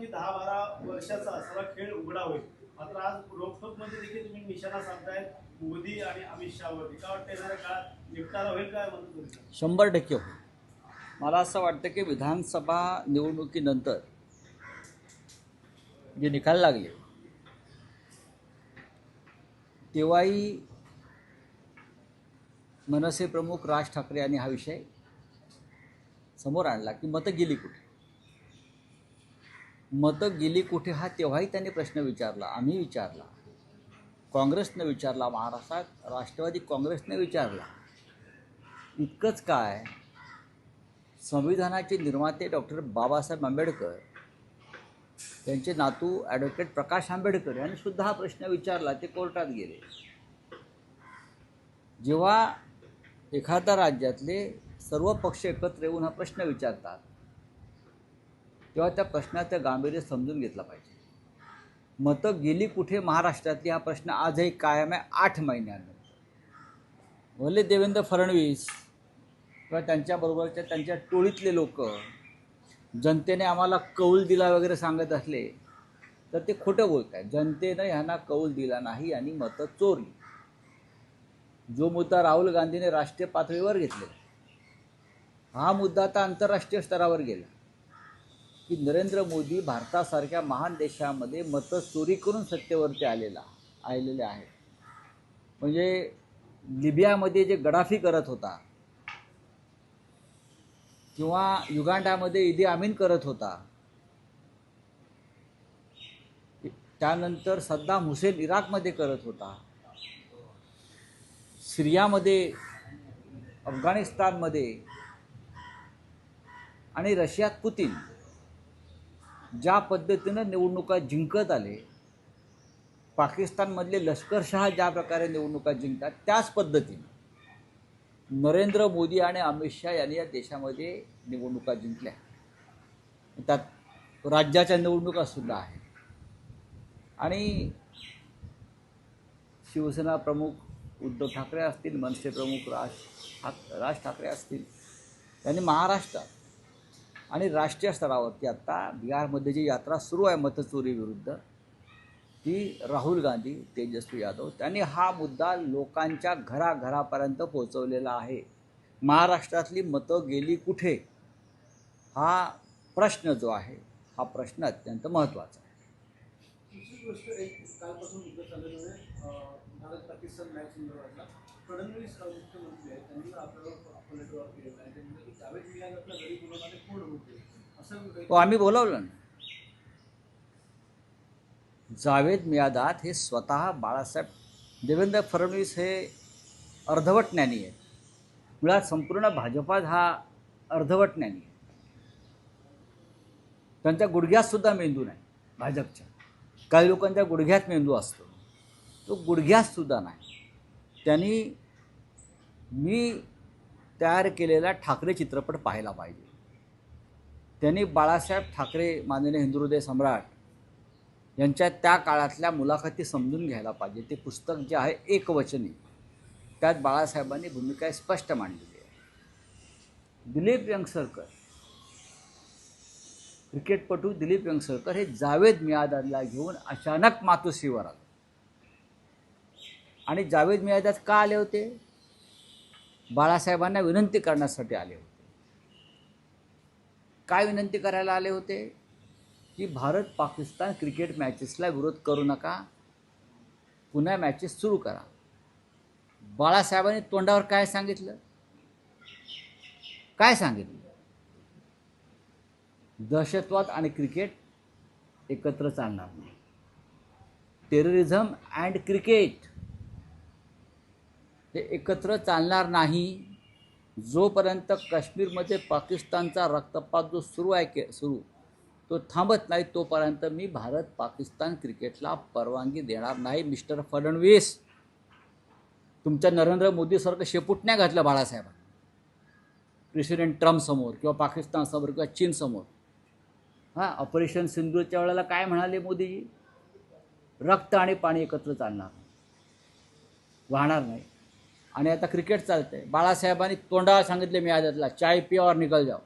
की दहा बारा वर्षाचा सगळा खेळ उघडा होईल मात्र आज रोखोकमध्ये देखील तुम्ही निशाणा सांगताय मोदी आणि अमित शहावरती. का वाटतं येणाऱ्या काळात निपटारा होईल काय म्हणतो तुम्ही शंभर टक्के होईल. मला असं वाटतं की विधानसभा निवडणुकीनंतर जे निकाल लागले तेव्हाही मनसे प्रमुख राज ठाकरे यांनी हा विषय समोर आणला की मतं गेली कुठे? मतं गेली कुठे हा तेव्हाही त्यांनी प्रश्न विचारला आम्ही विचारला. काँग्रेसनं विचारला महाराष्ट्रात राष्ट्रवादी काँग्रेसने विचारला. इतकंच काय? संविधानाचे निर्माते डॉक्टर बाबासाहेब आंबेडकर त्यांचे नातू ॲडव्होकेट प्रकाश आंबेडकर यांनी सुद्धा हा प्रश्न विचारला ते कोर्टात गेले. जेव्हा एखाद्या राज्यातले सर्व पक्ष एकत्र येऊन हा प्रश्न विचारतात तेव्हा त्या प्रश्नाचं गांभीर्य समजून घेतलं पाहिजे. मतं गेली कुठे महाराष्ट्रातली? हा प्रश्न आजही कायम आहे आठ महिन्यानंतर. भले देवेंद्र फडणवीस किंवा त्यांच्याबरोबरच्या त्यांच्या टोळीतले लोक जनतेने आम्हाला कौल दिला वगैरे सांगत असले तर ते खोटं बोलत आहेत जनतेनं ह्यांना कौल दिला नाही आणि मतं चोरली. जो मुद्दा राहुल गांधीने राष्ट्रीय पातळीवर घेतलेला हा मुद्दा आता आंतरराष्ट्रीय स्तरावर गेला. की नरेंद्र मोदी भारतासारख्या महान देशामध्ये मतं चोरी करून सत्तेवरती आलेला आलेले आहेत. म्हणजे लिबियामध्ये जे गडाफी करत होता किंवा युगांडामध्ये इदी आमीन करत होता त्यानंतर सद्दाम हुसेन इराकमध्ये करत होता सिरियामध्ये अफगाणिस्तानमध्ये आणि रशियात पुतीन. ज्या पद्धतीनं निवडणुका जिंकत आले पाकिस्तानमधले लष्करशहा ज्या प्रकारे निवडणुका जिंकतात त्याच पद्धतीनं नरेंद्र मोदी आणि अमित शहा यांनी या देशामध्ये निवडणुका जिंकल्या. त्यात राज्याच्या निवडणुकासुद्धा आहेत. आणि शिवसेना प्रमुख उद्धव ठाकरे असतील मनसे प्रमुख राज ठाक राज ठाकरे असतील त्यांनी महाराष्ट्रात आणि राष्ट्रीय स्तरावरती आत्ता बिहारमध्ये जी यात्रा सुरू आहे मतचोरी विरुद्ध ती राहुल गांधी तेजस्वी यादव त्यांनी हा मुद्दा लोकांच्या घराघरापर्यंत पोहोचवलेला आहे. महाराष्ट्रातली मतं गेली कुठे? हा प्रश्न जो आहे हा प्रश्न अत्यंत महत्त्वाचा आहे. कालपासून भारत पाकिस्तान मॅच फडणवीस मुख्यमंत्री त्यांनी आपल्याला हो आम्ही बोलावलं ना. जावेद मियादात हे स्वतः बाळासाहेब देवेंद्र फडणवीस हे अर्धवट ज्ञानी आहेत. मुळात संपूर्ण भाजपात हा अर्धवट ज्ञानी आहे. त्यांच्या गुडघ्यात सुद्धा मेंदू नाही भाजपच्या. काही लोकांच्या गुडघ्यात मेंदू असतो. तो गुडघ्यातसुद्धा नाही. त्यांनी मी तयार केलेला ठाकरे चित्रपट पाहायला पाहिजे. त्यांनी बाळासाहेब ठाकरे माननीय हिंदुहृदय सम्राट यांच्या त्या काळातल्या मुलाखती समजून घ्यायला पाहिजे. ते पुस्तक जे आहे एकवचनी त्यात बाळासाहेबांनी भूमिका स्पष्ट मांडलेली आहे. दिलीप यंगसरकर क्रिकेटपटू दिलीप यंगसरकर हे जावेद मियादादला घेऊन अचानक मातोश्रीवर आले. आणि जावेद मियादाद का आले होते? बाळासाहेबांना विनंती करण्यासाठी आले होते. काय विनंती करायला आले होते? की भारत पाकिस्तान क्रिकेट मॅचेसला विरोध करू नका. पुन्हा मॅचेस सुरू करा. बाळासाहेबांनी तोंडावर काय सांगितलं? काय सांगितलं? दहशतवाद आणि क्रिकेट एकत्र चालणार नाही. Terrorism and cricket. हे एकत्र चालणार नाही. जोपर्यंत काश्मीरमध्ये पाकिस्तानचा रक्तपात जो सुरू आहे के सुरू तो थांबत नाही तोपर्यंत मी भारत पाकिस्तान क्रिकेटला परवानगी देणार नाही मिस्टर फडणवीस. तुमच्या नरेंद्र मोदीसारखं शेपूट नाही घातलं बाळासाहेबांनी? प्रेसिडेंट ट्रम्पसमोर किंवा पाकिस्तानसमोर किंवा चीनसमोर हां ऑपरेशन सिंधूच्या वेळेला काय म्हणाले मोदीजी? रक्त आणि पाणी एकत्र चालणार वाहणार नाही. आणि आता क्रिकेट चालतंय. बाळासाहेबांनी तोंडाला सांगितले मी आदतला चाय पियावर निकल जाव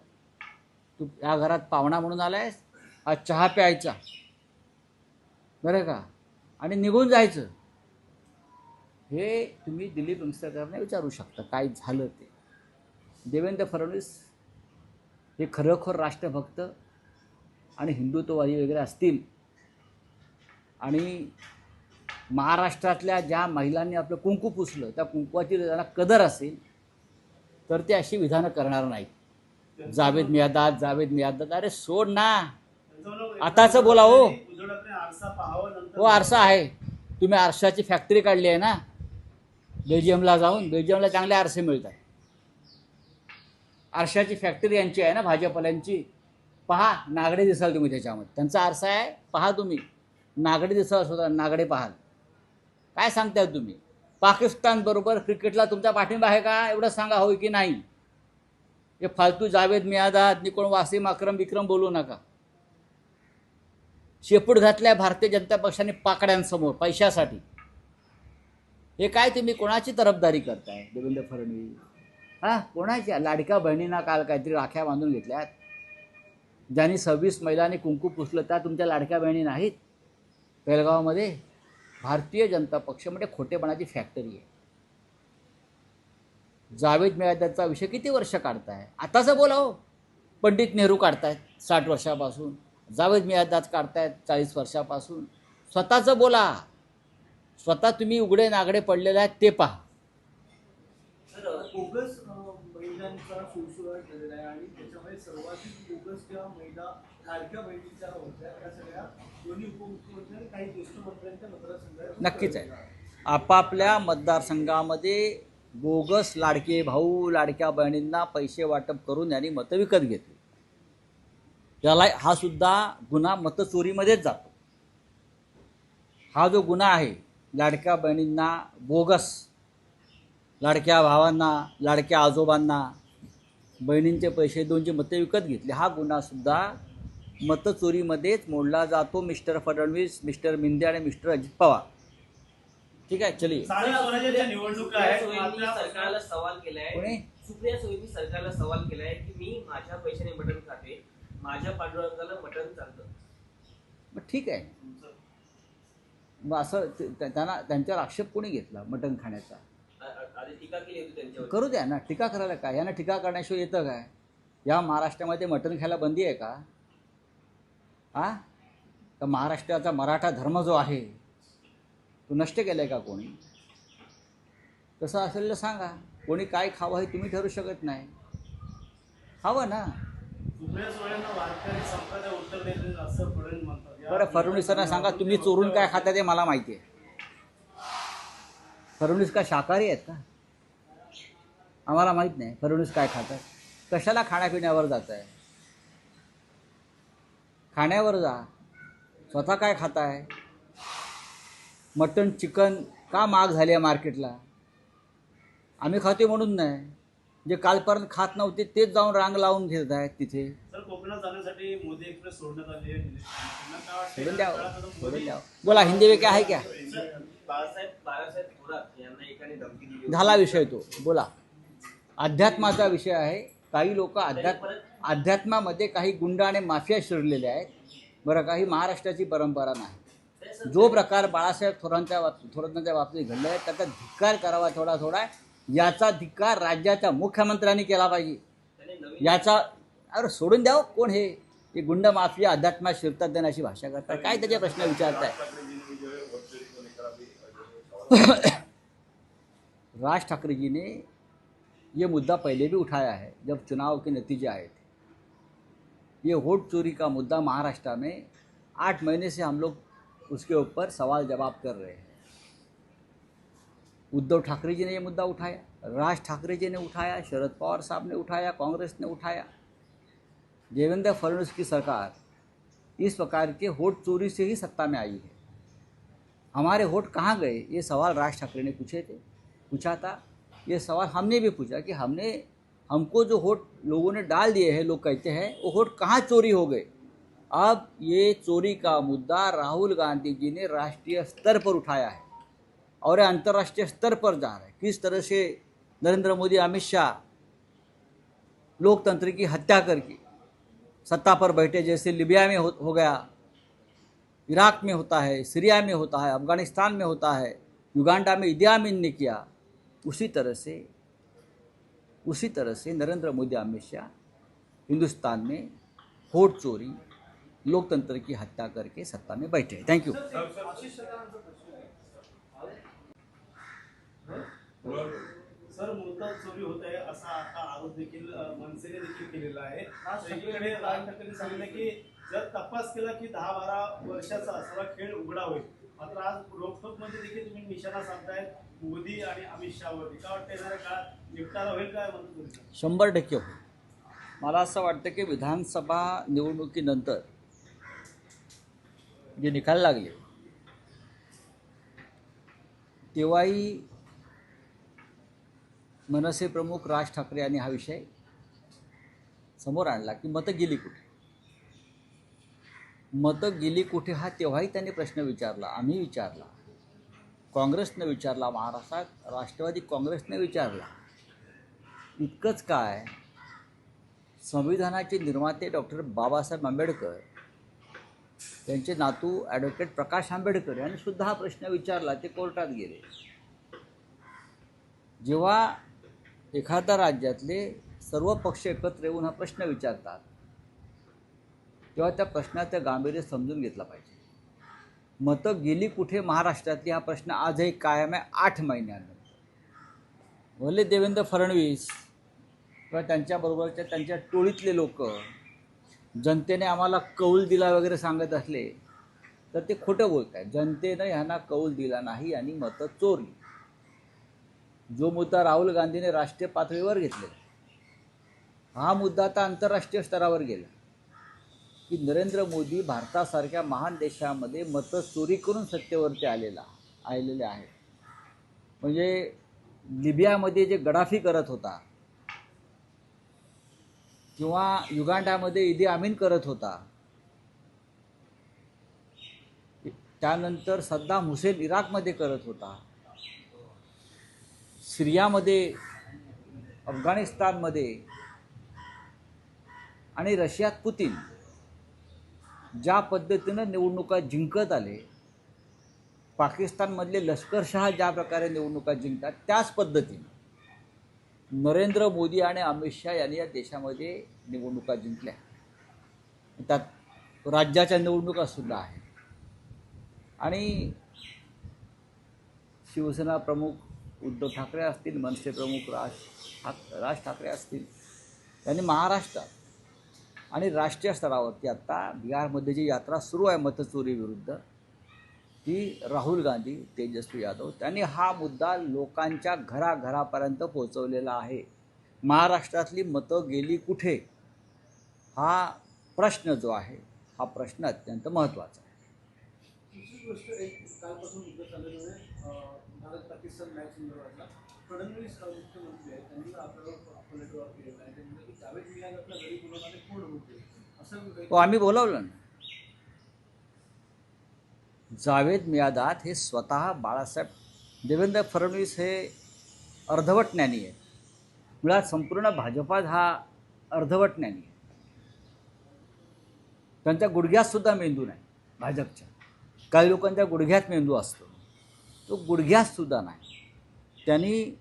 तू या घरात पाहुणा म्हणून आलायस आज चहा प्यायचा. बरं का? आणि निघून जायचं. हे तुम्ही दिलीप वंगसकरांना विचारू शकता काय झालं ते. देवेंद्र फडणवीस हे खरोखर राष्ट्रभक्त आणि हिंदुत्ववादी वगैरे असतील. आणि महाराष्ट्रातल्या ज्या महिलांनी आपलं कुंकू पुसलं त्या कुंकवाची त्यांना कदर असेल तर ते अशी विधानं करणार नाहीत. जावेद मियादाद जावेद मियादाद अरे सोड ना. आताचं बोला हो. हो आरसा आहे. तुम्ही आरशाची फॅक्टरी काढली आहे ना. बेल्जियमला जाऊन बेल्जियमला चांगले आरसे मिळतात. आरशाची फॅक्टरी यांची आहे ना भाजपल्यांची पहा नागडे दिसाल तुम्ही त्याच्यामध्ये. त्यांचा आरसा आहे पहा तुम्ही. नागडे दिसाल सुद्धा नागडे पाहाल. काय सांगताय तुम्ही? पाकिस्तान बरोबर क्रिकेटला तुमचा पाठिंबा आहे का? एवढं सांगा होय की नाही? हे फालतू जावेद मियादाद निकोण वासिम अक्रम विक्रम बोलू नका. शेपूट घातल्या भारतीय जनता पक्षाने पाकड्यांसमोर पैशासाठी. हे काय तुम्ही कोणाची तरफदारी करताय देवेंद्र फडणवीस? हां? कोणाच्या? लाडक्या बहिणींना काल काहीतरी राख्या बांधून घेतल्यात. ज्यांनी सव्वीस महिलांनी कुंकू पुसलं त्या तुमच्या लाडक्या बहिणी नाहीत? पेलगावमध्ये भारतीय जनता पक्ष म्हणजे खोटेपणाची फॅक्टरी आहे. जावेद मियादाचा विषय किती वर्ष काढताय? आताचं बोलाव हो. पंडित नेहरू काढतायत साठ वर्षापासून. जावेद मियादाज काढतायत चाळीस वर्षापासून. स्वतःचं बोला. स्वतः तुम्ही उघडे नागडे पडलेले आहेत ते पहा. आणि सर्वाधिक बोगस महिला लाडक्या बहिणीच्या होत्या त्या सगळ्या नक्कीच आहे. आपापल्या मतदारसंघामध्ये बोगस लाडके भाऊ लाडक्या बहिणींना पैसे वाटप करून यांनी मतं विकत घेतली. त्याला हा सुद्धा गुन्हा मतचोरीमध्येच जातो. हा जो गुन्हा आहे लाडक्या बहिणींना बोगस लाडक्या भावांना लाडक्या आजोबांना बहिणींचे पैसे देऊन जे विकत घेतले हा गुन्हासुद्धा मतचोरीमध्येच मोडला जातो मिस्टर फडणवीस मिस्टर मिंदे आणि मिस्टर अजित पवार. ठीक आहे स्वराज्याच्या निवडणुका सरकारला सवाल केलाय. सुप्रिया सरकारला सवाल केलाय की मी माझ्या पैशाने मटण खाते माझ्या पांडुरंगाला मटण चालतं. मग ठीक आहे. मग असं त्यांना त्यांच्यावर आक्षेप कोणी घेतला मटण खाण्याचा? आ- आ- आधी टीका केली होती त्यांच्यावर. करू द्या ना. टीका करायला काय? यांना टीका करण्याशिवाय येतं काय? या महाराष्ट्रामध्ये मटण खायला बंदी आहे का? हा? का महाराष्ट्राचा मराठा धर्म जो आहे तो नष्ट केला आहे का कोणी? तसं असेल तर सांगा. कोणी काय खावं हे तुम्ही ठरू शकत नाही. खावं ना. बरं फडणवीसांना सांगा तुम्ही चोरून काय खाता ते मला माहिती आहे फडणवीस का शाकाहारी आहेत का? आम्हाला माहीत नाही. फडणवीस काय खातात? कशाला खाण्यापिण्यावर जात आहे खाण्यावर जा. स्वतः काय खाताय? मटण चिकन का महाग झाले आहे मार्केटला? आम्ही खातो म्हणून नाही. जे कालपर्यंत खात नव्हते तेच जाऊन रांग लावून घेत आहेत तिथे. आहे? सोडून सोडून बोला हिंदी में क्या? है क्या. झाला विषय तो. बोला. अध्यात्माचा विषय आहे. काही लोक अध्यात्म अध्यात्मामध्ये काही गुंड आणि माफिया शिरलेले आहेत. बरं काही महाराष्ट्राची परंपरा नाही. जो प्रकार बाळासाहेब थोरांच्या बाब- थोरांच्या बाबतीत घडला आहे त्याचा धिक्कार करावा थोडा थोडा. याचा धिक्कार राज्याच्या मुख्यमंत्र्यांनी केला पाहिजे. याचा अरे सोडून द्यावं? कोण हे? हे गुंड माफिया अध्यात्मात शिरतात देणं अशी भाषा करतात. काय त्याचे प्रश्न विचारताय? राज ठाकरे जी ने ये मुद्दा पहले भी उठाया है, जब चुनाव के नतीजे आए थे। ये वोट चोरी का मुद्दा महाराष्ट्र में आठ महीने से हम लोग उसके ऊपर सवाल जवाब कर रहे हैं। उद्धव ठाकरे जी ने ये मुद्दा उठाया, राज ठाकरे जी ने उठाया, शरद पवार साहब ने उठाया, कांग्रेस ने उठाया। देवेंद्र फडणवीस की सरकार इस प्रकार के वोट चोरी से ही सत्ता में आई है। हमारे वोट कहाँ गए? ये सवाल राज ठाकरे ने पूछे थे, पूछा था। ये सवाल हमने भी पूछा कि हमने हमको जो वोट लोगों ने डाल दिए हैं लोग कहते हैं वो वोट कहाँ चोरी हो गए? अब ये चोरी का मुद्दा राहुल गांधी जी ने राष्ट्रीय स्तर पर उठाया है और ये अंतर्राष्ट्रीय स्तर पर जा रहा है। किस तरह से नरेंद्र मोदी अमित शाह लोकतंत्र की हत्या करके सत्ता पर बैठे जैसे लिबिया में हो, हो गया इराक में होता है सीरिया में होता है अफ़गानिस्तान में होता है युगांडा में इदियामिन ने किया उसी तरह से उसी तरह से नरेंद्र मोदी अमित शाह हिंदुस्तान में वोट चोरी लोकतंत्र की हत्या करके सत्ता में बैठे थैंक यू सर चोरी होत आहे असा आता आरोप देखील मनसेने देखील केलेला आहे. एकीकडे राज ठाकरेंनी सांगितलं की जर तपास केला की दहा बारा वर्षाचा सगळा खेळ उघडा होईल. मात्र आज रोखोकमध्ये देखील तुम्ही निशाणा सांगताय मोदी आणि अमित शहावरती का वाटतं येणाऱ्या काळात? निपटारा होईल काय म्हणतो शंभर टक्के होईल. मला असं वाटतं की विधानसभा निवडणुकीनंतर जे निकाल लागले तेव्हाही मनसे प्रमुख राज ठाकरे यांनी हा विषय समोर आणला की मतं गेली कुठे? मतं गेली कुठे हा तेव्हाही त्यांनी प्रश्न विचारला आम्ही विचारला. काँग्रेसनं विचारला महाराष्ट्रात राष्ट्रवादी काँग्रेसने विचारला इतकंच काय? संविधानाचे निर्माते डॉक्टर बाबासाहेब आंबेडकर त्यांचे नातू ॲडव्होकेट प्रकाश आंबेडकर यांनी सुद्धा हा प्रश्न विचारला ते कोर्टात गेले. जेव्हा एखाद्या राज्यातले सर्व पक्ष एकत्र येऊन हा प्रश्न विचारतात तेव्हा त्या प्रश्नाचं गांभीर्य समजून घेतलं पाहिजे. मतं गेली कुठे महाराष्ट्रातली? हा प्रश्न आजही कायम आहे आठ महिन्यानंतर. भले देवेंद्र फडणवीस किंवा त्यांच्याबरोबरच्या त्यांच्या टोळीतले लोक जनतेने आम्हाला कौल दिला वगैरे सांगत असले तर ते खोटं बोलत आहे जनतेनं ह्यांना कौल दिला नाही आणि मतं चोरली. जो मुद्दा राहुल गांधीने राष्ट्रीय पातळीवर घेतलेला हा मुद्दा आता आंतरराष्ट्रीय स्तरावर गेला. की नरेंद्र मोदी भारतासारख्या महान देशामध्ये मतं चोरी करून सत्तेवरती आलेला आलेले आहे म्हणजे लिबियामध्ये जे गडाफी करत होता किंवा युगांडामध्ये इदी अमीन करत होता त्यानंतर सद्दाम हुसेन इराकमध्ये करत होता सिरियामध्ये अफगाणिस्तानमध्ये आणि रशियात पुतीन. ज्या पद्धतीनं निवडणुका जिंकत आले पाकिस्तानमधले लष्करशहा ज्या प्रकारे निवडणुका जिंकतात त्याच पद्धतीनं नरेंद्र मोदी आणि अमित शहा यांनी या देशामध्ये निवडणुका जिंकल्या. त्यात राज्याच्या निवडणुकासुद्धा आहेत. आणि शिवसेना प्रमुख उद्धव ठाकरे असतील मनसे प्रमुख राज ठाक राज ठाकरे असतील यांनी महाराष्ट्रात आणि राष्ट्रीय स्तरावरती आत्ता बिहारमध्ये जी यात्रा सुरू आहे मतचोरीविरुद्ध ती राहुल गांधी तेजस्वी यादव त्यांनी हा मुद्दा लोकांच्या घराघरापर्यंत पोहोचवलेला आहे. महाराष्ट्रातली मतं गेली कुठे? हा प्रश्न जो आहे हा प्रश्न अत्यंत महत्त्वाचा आहे. भारत पाकिस्तान मॅच फडणवीस मुख्यमंत्री आहेत. त्यांनी आपल्याला हो तो आम्ही बोलावलं ना. जावेद मियादात हे स्वतः बाळासाहेब देवेंद्र फडणवीस हे अर्धवट ज्ञानी आहेत. मुळात संपूर्ण भाजपात हा अर्धवट ज्ञानी आहे. त्यांच्या गुडघ्यात सुद्धा मेंदू नाही भाजपच्या. काही लोकांच्या गुडघ्यात मेंदू असतो. तो गुडघ्यातसुद्धा नाही. त्यांनी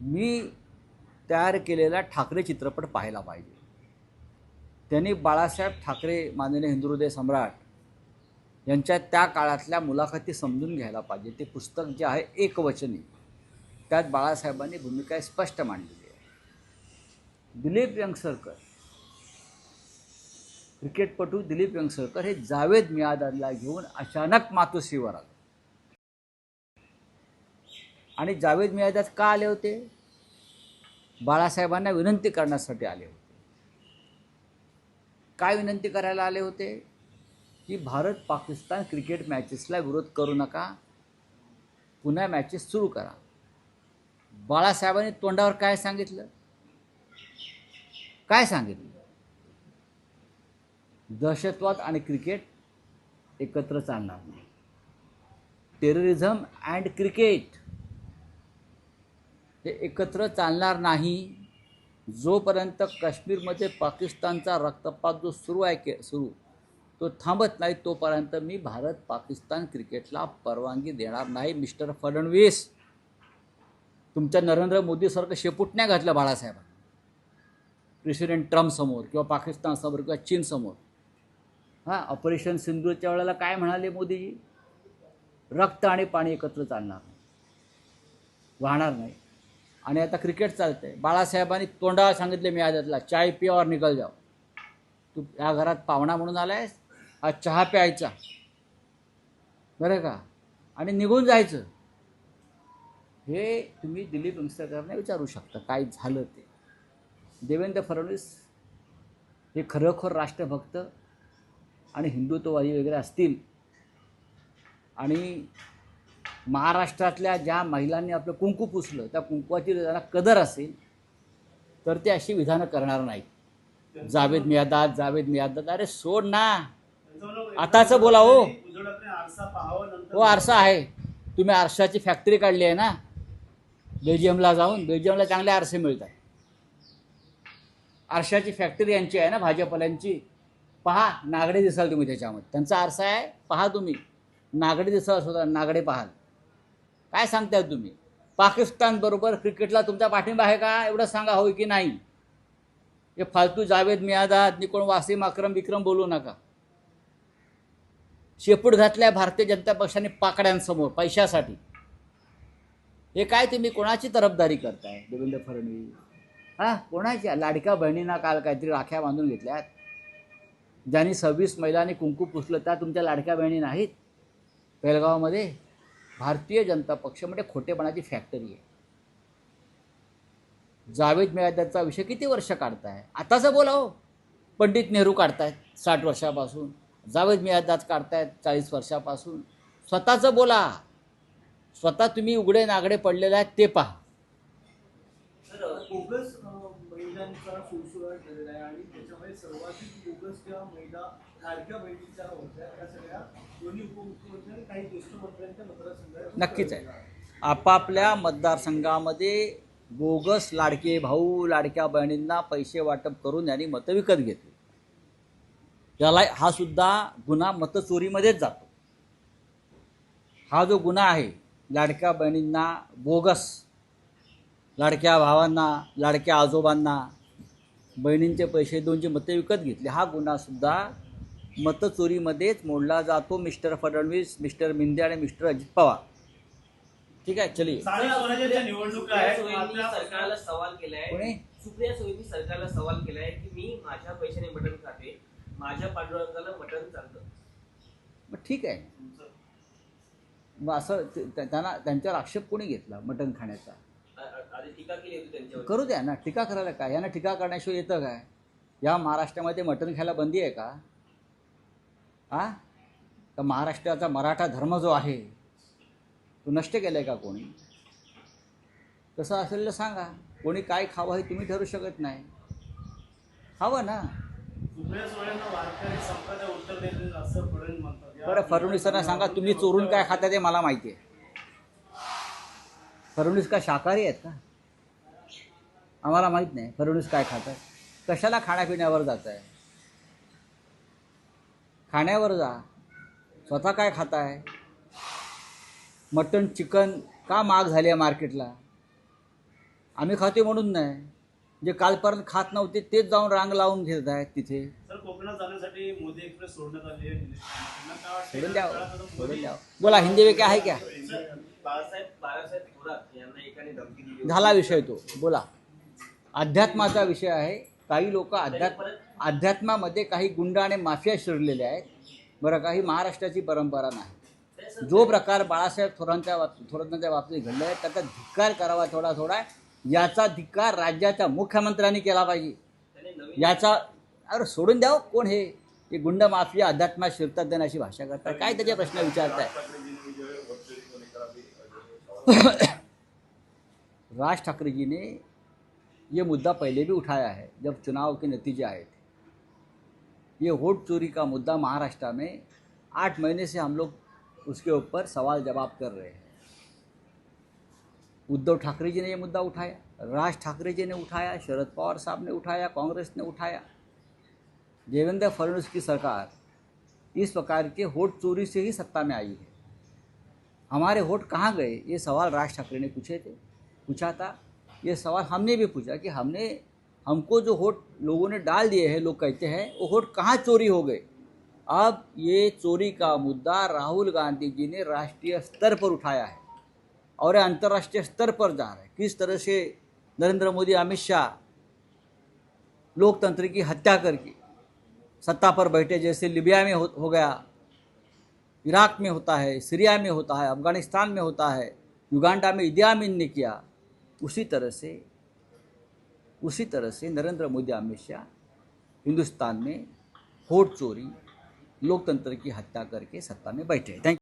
मी तयार केलेला ठाकरे चित्रपट पाहायला पाहिजे. त्यांनी बाळासाहेब ठाकरे माननीय हिंदुहृदय सम्राट यांच्या त्या काळातल्या मुलाखती समजून घ्यायला पाहिजे. ते पुस्तक जे आहे एकवचनी त्यात बाळासाहेबांनी भूमिका स्पष्ट मांडलेली आहे. दिलीप यंगसरकर क्रिकेटपटू दिलीप यंगसरकर हे जावेद मियादाला घेऊन अचानक मातोश्रीवर आले. आणि जावेद मियादात का आले होते? बाळासाहेबांना विनंती करण्यासाठी आले होते. काय विनंती करायला आले होते? की भारत पाकिस्तान क्रिकेट मॅचेसला विरोध करू नका. पुन्हा मॅचेस सुरू करा. बाळासाहेबांनी तोंडावर काय सांगितलं? काय सांगितलं? दहशतवाद आणि क्रिकेट एकत्र चालणार नाही. Terrorism and cricket. ते एकत्र चालणार नाही. जोपर्यंत काश्मीरमध्ये पाकिस्तानचा रक्तपात जो सुरू आहे के सुरू तो थांबत नाही तोपर्यंत मी भारत पाकिस्तान क्रिकेटला परवानगी देणार नाही मिस्टर फडणवीस. तुमच्या नरेंद्र मोदीसारखं शेपूट नाही घातलं बाळासाहेब प्रेसिडेंट ट्रम्पसमोर किंवा पाकिस्तानसमोर किंवा चीनसमोर हां ऑपरेशन सिंधूच्या वेळेला काय म्हणाले मोदीजी? रक्त आणि पाणी एकत्र चालणार नाही. वाहणार नाही. आणि आता क्रिकेट चालतंय. बाळासाहेबांनी तोंडावर सांगितले मी आजातला चाय पिया निघल जाव तू या घरात पाहुणा म्हणून आलायस हा चहा प्यायचा. बरं का? आणि निघून जायचं. हे तुम्ही दिलीप सरकारने विचारू शकता काय झालं ते. देवेंद्र फडणवीस हे खरोखर राष्ट्रभक्त आणि हिंदुत्ववादी वगैरे असतील. आणि महाराष्ट्रातल्या ज्या महिलांनी आपलं कुंकू पुसलं त्या कुंकवाची जरा त्यांना कदर असेल तर ते अशी विधानं करणार नाहीत. जावेद मियादाद जावेद मियादाद अरे सोड ना. आताच आताचं बोला हो. हो आरसा आहे. तुम्ही आरशाची फॅक्टरी काढली आहे ना. बेल्जियमला जाऊन बेल्जियमला चांगले आरसे मिळतात. आरशाची फॅक्टरी यांची आहे ना भाजपल्यांची पहा नागडे दिसाल तुम्ही त्याच्यामध्ये. त्यांचा आरसा आहे पहा तुम्ही. नागडे दिसाल सुद्धा नागडे पाहाल. काय सांगताय तुम्ही? पाकिस्तान बरोबर क्रिकेटला तुमचा पाठिंबा आहे का? एवढं सांगा होय की नाही? हे फालतू जावेद मियादाद निकोण वासिम अक्रम विक्रम बोलू नका. शेपूट घातल्या भारतीय जनता पक्षाने पाकड्यांसमोर पैशासाठी. हे काय तुम्ही कोणाची तरफदारी करताय? देवेंद्र फडणवीस. हां? कोणाच्या लाडक्या बहिणींना काल काहीतरी राख्या बांधून घेतल्यात. ज्यांनी सव्वीस महिलांनी कुंकू पुसलं त्या तुमच्या लाडक्या बहिणी नाहीत? पेलगावमध्ये भारतीय जनता पक्ष म्हणजे खोटेपणाची फॅक्टरी आहे. जावेद मियादाचा विषय किती वर्ष काढताय? आताचं बोलावं हो. पंडित नेहरू काढतायत साठ वर्षापासून. जावेद मियादाज काढतायत चाळीस वर्षापासून. स्वतःचं बोला. स्वतः तुम्ही उघडे नागडे पडलेले आहेत ते पहा. आणि त्याच्यामुळे सर्वाधिक बोगस ज्या महिला लाडक्या बहिणीच्या होत्या त्या सगळ्या नक्कीच आहे. आपापल्या मतदारसंघामध्ये बोगस लाडके भाऊ लाडक्या बहिणींना पैसे वाटप करून यांनी मतं विकत घेतली. त्याला हा सुद्धा गुन्हा मतचोरीमध्येच जातो. हा जो गुन्हा आहे लाडक्या बहिणींना बोगस लाडक्या भावांना लाडक्या आजोबांना बहिणींचे पैसे देऊन मते मतं विकत घेतली हा गुन्हासुद्धा मतचोरीमध्येच मोडला जातो मिस्टर फडणवीस मिस्टर मिंदे आणि मिस्टर अजित पवार. ठीक आहे मात्र- सरकारला सवाल केलाय. सुप्रिया सुळेंनी सरकारला सवाल केलाय की मी माझ्या पैशाने मटण खाते माझ्या पांडुरंगाला मटण चालतं. मग ठीक आहे. मग असं त्यांना त्यांच्यावर आक्षेप कोणी घेतला मटण खाण्याचा? आ- आ- आधी टीका केली होती त्यांच्यावर. करू द्या ना टीका करायला काय? यांना टीका करण्याशिवाय येतं काय? या महाराष्ट्रामध्ये मटण खायला बंदी आहे का? हा? तर महाराष्ट्राचा मराठा धर्म जो आहे तो नष्ट केला आहे का कोणी? तसं असेल तर सांगा. कोणी काय खावं हे तुम्ही ठरू शकत नाही. खावं ना. बरं फडणवीसांना सांगा तुम्ही चोरून काय खाता ते मला माहिती आहे. फडणवीस का शाकाहारी आहेत का? आम्हाला माहीत नाही. फडणवीस काय खातात? कशाला खाण्यापिण्यावर जात आहे खाण्यावर जा. स्वतः काय खाताय? मटण चिकन का महाग झाली आहे मार्केटला? आम्ही खातो म्हणून नाही. जे कालपर्यंत खात नव्हते तेच जाऊन रांग लावून घेत आहेत तिथे. आहे? सोडून सोडून बोला हिंदी में क्या? है क्या. झाला विषय तो. बोला. अध्यात्माचा विषय आहे. काही लोक अध्यात्म अध्यात्मामध्ये काही गुंड आणि माफिया शिरलेले आहेत. बरं काही महाराष्ट्राची परंपरा नाही. जो प्रकार बाळासाहेब थोरांच्या बाब- थोरांच्या बाबतीत घडला आहे त्याचा धिक्कार करावा थोडा थोडा याचा धिक्कार राज्याच्या मुख्यमंत्र्यांनी केला पाहिजे. याचा अरे सोडून द्यावं कोण हे? हे गुंड माफिया अध्यात्मात शिरतात त्यांना अशी भाषा करतात. काय त्याचे प्रश्न विचारताय? राज ठाकरे जी ने ये मुद्दा पहले भी उठाया है, जब चुनाव के नतीजे आए थे। ये वोट चोरी का मुद्दा महाराष्ट्र में आठ महीने से हम लोग उसके ऊपर सवाल जवाब कर रहे हैं। उद्धव ठाकरे जी ने ये मुद्दा उठाया, राज ठाकरे जी ने उठाया, शरद पवार साहब ने उठाया, कांग्रेस ने उठाया। देवेंद्र फडणवीस की सरकार इस प्रकार के वोट चोरी से ही सत्ता में आई है। हमारे वोट कहाँ गए? ये सवाल राज ठाकरे ने पूछे थे, पूछा था। ये सवाल हमने भी पूछा कि हमने हमको जो वोट लोगों ने डाल दिए हैं लोग कहते हैं वो वोट कहाँ चोरी हो गए? अब ये चोरी का मुद्दा राहुल गांधी जी ने राष्ट्रीय स्तर पर उठाया है और अंतर्राष्ट्रीय स्तर पर जा रहा है। किस तरह से नरेंद्र मोदी अमित शाह लोकतंत्र की हत्या करके सत्ता पर बैठे जैसे लिबिया में हो, हो गया इराक में होता है सीरिया में होता है अफ़गानिस्तान में होता है युगांडा में इदी अमीन ने किया उसी तरह से, उसी तरह से नरेंद्र मोदी अमित शाह हिंदुस्तान में वोट चोरी, लोकतंत्र की हत्या करके सत्ता में बैठे थैंक